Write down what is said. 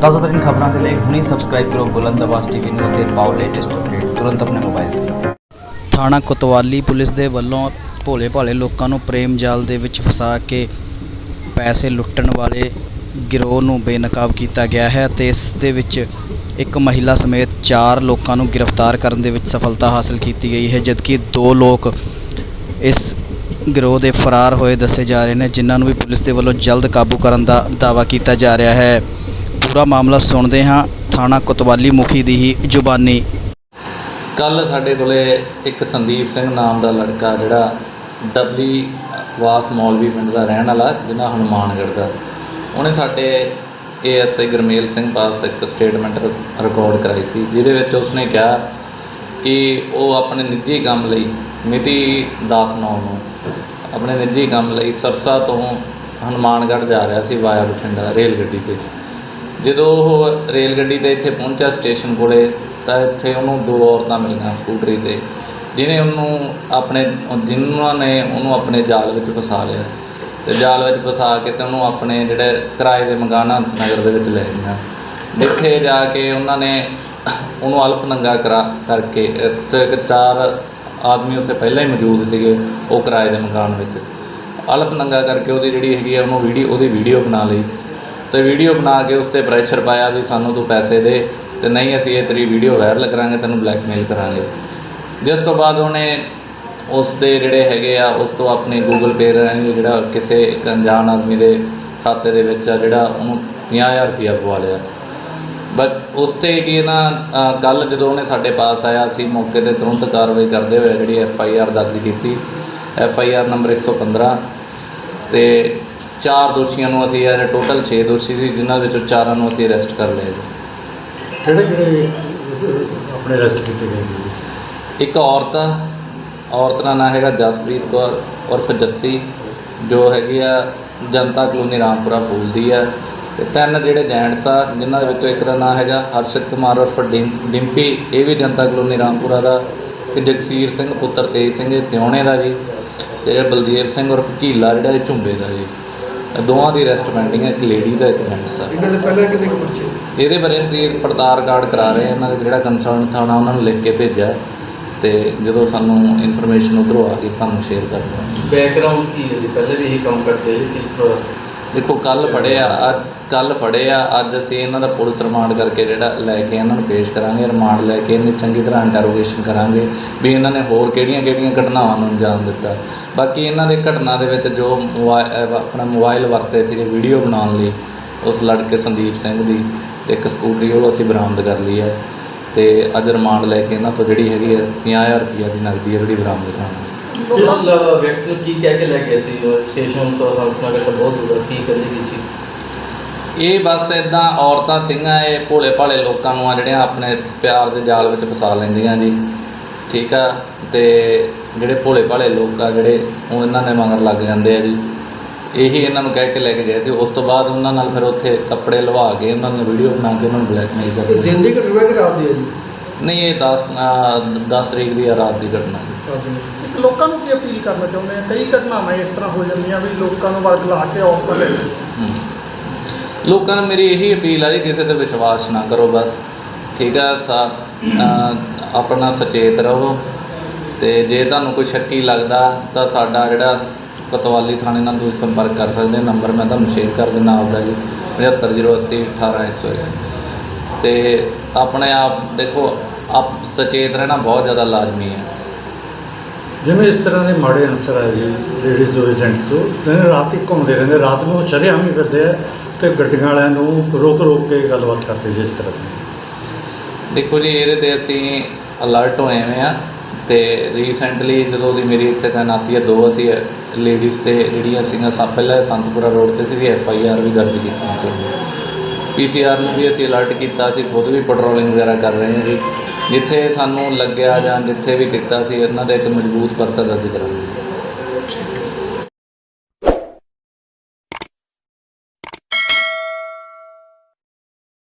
ਤਾਜ਼ਾ ਖਬਰਾਂ ਦੇ ਲਈ ਹੁਣੀ ਸਬਸਕ੍ਰਾਈਬ ਕਰੋ ਬੁਲੰਦ ਆਵਾਜ਼ ਟੀਵੀ ਨੂੰ ਅਤੇ ਪਾਓ ਲੇਟੈਸਟ ਅਪਡੇਟ ਤੁਰੰਤ ਆਪਣੇ ਮੋਬਾਈਲ ਤੇ। ਥਾਣਾ ਕੋਤਵਾਲੀ ਪੁਲਿਸ ਦੇ ਵੱਲੋਂ ਭੋਲੇ ਭਾਲੇ ਲੋਕਾਂ ਨੂੰ ਪ੍ਰੇਮ ਜਾਲ ਦੇ ਵਿੱਚ ਫਸਾ ਕੇ ਪੈਸੇ ਲੁੱਟਣ ਵਾਲੇ ਗਿਰੋਹ ਨੂੰ ਬੇਨਕਾਬ ਕੀਤਾ ਗਿਆ ਹੈ ਤੇ ਇਸ ਦੇ ਵਿੱਚ ਇੱਕ ਮਹਿਲਾ ਸਮੇਤ 4 ਲੋਕਾਂ ਨੂੰ ਗ੍ਰਿਫਤਾਰ ਕਰਨ ਦੇ ਵਿੱਚ ਸਫਲਤਾ ਹਾਸਲ ਕੀਤੀ ਗਈ ਹੈ, ਜਦਕਿ ਦੋ ਲੋਕ ਇਸ ਗਿਰੋਹ ਦੇ ਫਰਾਰ ਹੋਏ ਦੱਸੇ ਜਾ ਰਹੇ ਨੇ, ਜਿਨ੍ਹਾਂ ਨੂੰ ਵੀ ਪੁਲਿਸ ਦੇ ਵੱਲੋਂ ਜਲਦ ਕਾਬੂ ਕਰਨ ਦਾ ਦਾਅਵਾ ਕੀਤਾ ਜਾ ਰਿਹਾ ਹੈ। ਪੂਰਾ ਮਾਮਲਾ ਸੁਣਦੇ ਹਾਂ ਥਾਣਾ ਕੋਤਵਾਲੀ ਮੁਖੀ ਦੀ ਹੀ ਜ਼ੁਬਾਨੀ। ਕੱਲ ਸਾਡੇ ਕੋਲੇ ਇੱਕ ਸੰਦੀਪ ਸਿੰਘ ਨਾਮ ਦਾ ਲੜਕਾ ਜਿਹੜਾ ਡਬਲੀ ਵਾਸ ਮੌਲਵੀ ਪਿੰਡ ਦਾ ਰਹਿਣ ਵਾਲਾ, ਜਿਹਨਾਂ ਹਨੂਮਾਨਗੜ੍ਹ ਦਾ। ਉਹਨੇ ਸਾਡੇ ਏਐਸਆਈ ਗਰਮੇਲ ਸਿੰਘ ਪਾਸ ਇੱਕ ਸਟੇਟਮੈਂਟ ਰਿਕਾਰਡ ਕਰਾਈ ਸੀ, ਜਿਹਦੇ ਵਿੱਚ ਉਸਨੇ ਕਿਹਾ ਕਿ ਉਹ ਆਪਣੇ ਨਿੱਜੀ ਕੰਮ ਲਈ ਮਿਤੀ 10 ਨੌ ਨੂੰ ਆਪਣੇ ਨਿੱਜੀ ਕੰਮ ਲਈ ਸਰਸਾ ਤੋਂ ਹਨੂਮਾਨਗੜ੍ਹ ਜਾ ਰਿਹਾ ਸੀ ਵਾਇਆ ਬਠਿੰਡਾ ਰੇਲ ਗੱਡੀ ਤੇ। ਜਦੋਂ ਉਹ ਰੇਲ ਗੱਡੀ ਤੇ ਇੱਥੇ ਪਹੁੰਚਿਆ ਸਟੇਸ਼ਨ ਕੋਲੇ, ਤਾਂ ਇੱਥੇ ਉਹਨੂੰ ਦੋ ਔਰਤਾਂ ਮਿਲੀਆਂ ਸਕੂਟਰੀ ਤੇ, ਜਿਹਨੇ ਉਹਨੂੰ ਆਪਣੇ ਜਿਨ੍ਹਾਂ ਨੇ ਉਹਨੂੰ ਆਪਣੇ ਜਾਲ ਵਿੱਚ ਫਸਾ ਲਿਆ। ਤੇ ਜਾਲ ਵਿੱਚ ਫਸਾ ਕੇ ਤੇ ਉਹਨੂੰ ਆਪਣੇ ਜਿਹੜੇ ਕਿਰਾਏ ਦੇ ਮਕਾਨ ਹੰਸ ਨਗਰ ਦੇ ਵਿੱਚ ਲੈ ਗਈਆਂ। ਜਿੱਥੇ ਜਾ ਕੇ ਉਹਨਾਂ ਨੇ ਉਹਨੂੰ ਅਲਪ ਨੰਗਾ ਕਰਾ ਕਰਕੇ ਇੱਕ ਚਾਰ ਆਦਮੀ ਉੱਥੇ ਪਹਿਲਾਂ ਹੀ ਮੌਜੂਦ ਸੀਗੇ, ਉਹ ਕਿਰਾਏ ਦੇ ਮਕਾਨ ਵਿੱਚ। ਅਲਫ ਨੰਗਾ ਕਰਕੇ ਉਹਦੀ ਜਿਹੜੀ ਹੈਗੀ ਆ, ਉਹਨੂੰ ਵੀਡੀਓ, ਉਹਦੀ ਵੀਡੀਓ ਬਣਾ ਲਈ। ਤੇ ਵੀਡੀਓ ਬਣਾ ਕੇ ਉਸ ਤੇ ਪ੍ਰੈਸ਼ਰ ਪਾਇਆ ਵੀ ਸਾਨੂੰ ਤੂੰ ਪੈਸੇ ਦੇ ਤੇ ਨਹੀਂ ਅਸੀਂ ਇਹ ਤੇਰੀ ਵੀਡੀਓ ਵਾਇਰਲ ਕਰਾਂਗੇ, ਤੈਨੂੰ ਬਲੈਕਮੇਲ ਕਰਾਂਗੇ। ਜਿਸ ਤੋਂ ਬਾਅਦ ਉਹਨੇ ਉਸ ਦੇ ਜਿਹੜੇ ਹੈਗੇ ਆ, ਉਸ ਤੋਂ ਆਪਣੇ ਗੂਗਲ ਪੇ ਰਾਹੀਂ ਜਿਹੜਾ ਕਿਸੇ ਇੱਕ ਅਣਜਾਣ ਆਦਮੀ ਦੇ ਖਾਤੇ ਦੇ ਵਿੱਚ ਆ, ਜਿਹੜਾ ਉਹਨੂੰ 50000 ਰੁਪਇਆ ਪਵਾ ਲਿਆ। ਬਟ ਉਸ ਤੇ ਕੀ ਨਾ ਕੱਲ ਜਦੋਂ ਉਹਨੇ ਸਾਡੇ ਪਾਸ ਆਇਆ, ਅਸੀਂ ਮੌਕੇ ਤੇ ਤੁਰੰਤ ਕਾਰਵਾਈ ਕਰਦੇ ਹੋਏ ਜਿਹੜੀ ਐਫ ਆਈ ਆਰ ਦਰਜ ਕੀਤੀ। ਐਫ ਆਈ ਆਰ ਨੰਬਰ 115 ਤੇ ਚਾਰ ਦੋਸ਼ੀਆਂ ਨੂੰ ਅਸੀਂ ਇਹ ਟੋਟਲ 6 ਦੋਸ਼ੀ ਸੀ ਜਿਨ੍ਹਾਂ ਵਿੱਚੋਂ ਚਾਰਾਂ ਨੂੰ ਅਸੀਂ ਅਰੈਸਟ ਕਰ ਲਿਆ ਜੀ। ਕਿਹੜੇ ਕਿਹੜੇ ਅਹ, ਆਪਣੇ ਰੈਸਟ ਕੀਤੇ ਗਏ ਜੀ? ਇੱਕ ਔਰਤ ਆ ਔਰਤ ਦਾ ਨਾਂ ਹੈਗਾ ਜਸਪ੍ਰੀਤ ਕੌਰ ਉਰਫ ਜੱਸੀ ਜੋ ਹੈਗੀ ਆ ਜਨਤਾ ਕਲੋਨੀ ਰਾਮਪੁਰਾ ਫੂਲ ਦੀ ਆ। ਤੇ ਤਿੰਨ ਜਿਹੜੇ ਜੈਂਟਸ ਆ ਜਿਨ੍ਹਾਂ ਦੇ ਵਿੱਚੋਂ ਇੱਕ ਦਾ ਨਾਂ ਹੈਗਾ ਹਰਸ਼ਿਤ ਕੁਮਾਰ ਉਰਫ ਡਿੰ- ਡਿੰਪੀ ਇਹ ਵੀ ਜਨਤਾ ਕਲੋਨੀ ਰਾਮਪੁਰਾ ਦਾ। ਤੇ ਜਗਸੀਰ ਸਿੰਘ ਪੁੱਤਰ ਤੇਜ ਸਿੰਘ ਇਹ ਤਿਉਣੇ ਦਾ ਜੀ ਤੇ ਜਿਹੜਾ ਬਲਦੇਵ ਸਿੰਘ ਉਰਫ ਘੀਲਾ ਜਿਹੜਾ ਇਹ ਝੁੰਬੇ ਦਾ ਜੀ। ਦੋਵਾਂ ਦੀ ਅਰੈਸਟ ਪੈਂਡਿੰਗ ਹੈ ਇੱਕ ਲੇਡੀ ਦਾ ਇੱਕ ਜੈਂਟਸ ਆ ਇਹਨਾਂ ਦੇ ਪਹਿਲਾਂ ਕਿੰਨੇ ਕੁ ਬੱਚੇ? ਇਹਦੇ ਬਾਰੇ ਅਸੀਂ ਪੜਤਾਲ ਕਾਰਡ ਕਰਾ ਰਹੇ ਹਾਂ ਇਹਨਾਂ ਦਾ ਜਿਹੜਾ ਕੰਸਰਨ ਥਾਣਾ ਉਹਨਾਂ ਨੂੰ ਲਿਖ ਕੇ ਭੇਜਿਆ ਤੇ ਜਦੋਂ ਸਾਨੂੰ ਇਨਫੋਰਮੇਸ਼ਨ ਉਧਰੋਂ ਆ ਗਈ ਤੁਹਾਨੂੰ ਸ਼ੇਅਰ ਕਰ ਦਵਾਂਗੇ ਬੈਕਗ੍ਰਾਉਂਡ ਕੀ ਹੈ ਜੀ? ਪਹਿਲੇ ਵੀ ਇਹੀ ਕੰਮ ਕਰਦੇ ਕਿਸ ਤਰ੍ਹਾਂ? ਦੇਖੋ ਕੱਲ ਫੜੇ ਆ ਅੱਜ ਕੱਲ ਫੜੇ ਆ, ਅੱਜ ਅਸੀਂ ਇਹਨਾਂ ਦਾ ਪੁਲਿਸ ਰਿਮਾਂਡ ਕਰਕੇ ਜਿਹੜਾ ਲੈ ਕੇ ਇਹਨਾਂ ਨੂੰ ਪੇਸ਼ ਕਰਾਂਗੇ, ਰਿਮਾਂਡ ਲੈ ਕੇ ਇਹਨੂੰ ਚੰਗੀ ਤਰ੍ਹਾਂ ਇੰਟਰੋਗੇਸ਼ਨ ਕਰਾਂਗੇ ਵੀ ਇਹਨਾਂ ਨੇ ਹੋਰ ਕਿਹੜੀਆਂ ਕਿਹੜੀਆਂ ਘਟਨਾਵਾਂ ਨੂੰ ਅੰਜਾਮ ਦਿੱਤਾ। ਬਾਕੀ ਇਹਨਾਂ ਦੇ ਘਟਨਾ ਦੇ ਵਿੱਚ ਜੋ ਮੋਬਾ- ਆਪਣਾ ਮੋਬਾਈਲ ਵਰਤੇ ਸੀਗੇ ਵੀਡੀਓ ਬਣਾਉਣ ਲਈ, ਉਸ ਲੜਕੇ ਸੰਦੀਪ ਸਿੰਘ ਦੀ ਤੇ ਇੱਕ ਸਕੂਟਰੀ, ਉਹ ਅਸੀਂ ਬਰਾਮਦ ਕਰ ਲਈ ਹੈ ਤੇ ਅੱਜ ਰਿਮਾਂਡ ਲੈ ਕੇ ਇਹਨਾਂ ਤੋਂ ਜਿਹੜੀ ਹੈਗੀ ਹੈ 50000 ਰੁਪਈਆ ਦੀ ਨਗਦੀ ਹੈ ਜਿਹੜੀ ਬਰਾਮਦ ਕਰਾਉਣਾ ਜਿਸ ਲ- ਵਿਅਕਤੀ ਨੂੰ ਕੀ ਕਹਿ ਕੇ ਲੈ ਗਏ ਸੀ? ਉਹ ਸਟੇਸ਼ਨ ਤੋਂ ਹੰਸਨਗਰ ਤੋਂ ਬਹੁਤ ਦੂਰ ਕੀ ਕਹਿੰਦੀ ਕੀ ਸੀ? ਇਹ ਬਸ ਇਦਾਂ ਔਰਤਾਂ ਸਿੰਘਾਂ ਇਹ ਭੋਲੇ ਭਾਲੇ ਲੋਕਾਂ ਨੂੰ ਆ ਜਿਹੜੀਆਂ ਆਪਣੇ ਪਿਆਰ ਦੇ ਜਾਲ ਵਿੱਚ ਫਸਾ ਲੈਂਦੀਆਂ ਜੀ। ਠੀਕ ਆ? ਤੇ ਜਿਹੜੇ ਭੋਲੇ ਭਾਲੇ ਲੋਕ ਆ ਜਿਹੜੇ ਉਹ ਇਹਨਾਂ ਦੇ ਮਗਰ ਲੱਗ ਜਾਂਦੇ ਆ ਜੀ। ਇਹੀ ਇਹਨਾਂ ਨੂੰ ਕਹਿ ਕੇ ਲੈ ਕੇ ਗਏ ਸੀ। ਉਸ ਤੋਂ ਬਾਅਦ ਉਹਨਾਂ ਨਾਲ ਫਿਰ ਉੱਥੇ ਕੱਪੜੇ ਲਵਾ ਕੇ ਉਹਨਾਂ ਦੀਆਂ ਵੀਡੀਓ ਬਣਾ ਕੇ ਉਹਨਾਂ ਨੂੰ ਬਲੈਕਮੇਲ ਕਰਦੇ ਆ। ਦਿਨ ਦੀ ਘਟਨਾ ਕਿ ਰਾਤ ਦੀ ਹੈ ਜੀ? ਨਹੀਂ ਇਹ 10 10 ਤਰੀਕ ਦੀ ਆ ਰਾਤ ਦੀ ਘਟਨਾ। ਜੀ ਰਾਤ ਦੀ ਇੱਕ ਲੋਕਾਂ ਨੂੰ ਕੀ ਅਪੀਲ ਕਰਨਾ ਚਾਹੁੰਦੇ ਆ? ਕਈ ਘਟਨਾਵਾਂ ਇਸ ਤਰ੍ਹਾਂ ਹੋ ਜਾਂਦੀਆਂ ਵੀ ਲੋਕਾਂ ਨੂੰ ਵਰਗ ਲਾ ਕੇ ਆਫਰ ਲੈ ਹਮ। ਲੋਕਾਂ ਨੂੰ ਮੇਰੀ ਇਹੀ ਅਪੀਲ ਆ ਜੀ, ਕਿਸੇ ਤੇ ਵਿਸ਼ਵਾਸ ਨਾ ਕਰੋ ਬਸ। ਠੀਕ ਆ ਸਾ ਆਪਣਾ ਸਚੇਤ ਰਹੋ। ਤੇ ਜੇ ਤੁਹਾਨੂੰ ਕੋਈ ਸ਼ੱਕੀ ਲੱਗਦਾ ਤਾਂ ਸਾਡਾ ਜਿਹੜਾ ਪਤਵਾਲੀ ਥਾਣੇ ਨਾਲ ਤੁਸੀਂ ਸੰਪਰਕ ਕਰ ਸਕਦੇ ਹੋ। ਨੰਬਰ ਮੈਂ ਤੁਹਾਨੂੰ ਸ਼ੇਅਰ ਕਰ ਦਿੰਦਾ ਆਪਦਾ ਜੀ। 7508 18101 ਤੇ ਆਪਣੇ ਆਪ ਦੇਖੋ, ਆਪ ਸਚੇਤ ਰਹਿਣਾ ਬਹੁਤ ਜ਼ਿਆਦਾ ਲਾਜ਼ਮੀ ਹੈ। ਜਿਵੇਂ ਇਸ ਤਰ੍ਹਾਂ ਦੇ ਮਾੜੇ ਅਨਸਰ ਆ ਜੀ ਲੇਡੀਜ਼ ਜੋ ਏਜੰਟਸ ਜੋ ਦਿਨ ਰਾਤ ਹੀ ਘੁੰਮਦੇ ਰਹਿੰਦੇ, ਰਾਤ ਨੂੰ ਸ਼ਰੇਆਮ ਵੀ ਫਿਰਦੇ ਆ ਤੇ ਗੱਡੀਆਂ ਵਾਲਿਆਂ ਨੂੰ ਰੋਕ ਰੋਕ ਕੇ ਗੱਲਬਾਤ ਕਰਦੇ ਜਿਸ ਤਰ੍ਹਾਂ ਦੀ। ਦੇਖੋ ਜੀ, ਇਹਦੇ ਤੇ ਅਸੀਂ ਅਲਰਟ ਹੋਏ ਹੋਏ ਆ ਤੇ ਰੀਸੈਂਟਲੀ ਜਦੋਂ ਦੀ ਮੇਰੀ ਇੱਥੇ ਤੈਨਾਤੀ ਹੈ ਦੋ ਅਸੀਂ ਲੇਡੀਜ਼ ਤੇ ਜਿਹੜੀਆਂ ਸੀਗੀਆਂ ਸਭ ਪਹਿਲਾਂ ਸੰਤਪੁਰਾ ਰੋਡ ਤੇ ਸੀਗੀ ਐਫ ਆਈ ਆਰ ਵੀ ਦਰਜ ਕੀਤੀਆਂ ਸੀ। ਪੀ ਸੀ ਆਰ ਨੂੰ ਵੀ ਅਸੀਂ ਅਲਰਟ ਕੀਤਾ, ਅਸੀਂ ਖੁਦ ਵੀ ਪੈਟਰੋਲਿੰਗ ਵਗੈਰਾ ਕਰ ਰਹੇ ਹਾਂ ਜੀ। ਜਿੱਥੇ ਸਾਨੂੰ ਲੱਗਿਆ ਜਾਂ ਜਿੱਥੇ ਵੀ ਕੀਤਾ ਸੀ, ਇਹਨਾਂ ਦਾ ਇੱਕ ਮਜ਼ਬੂਤ ਪਰਚਾ ਦਰਜ ਕਰਾਂਗੇ।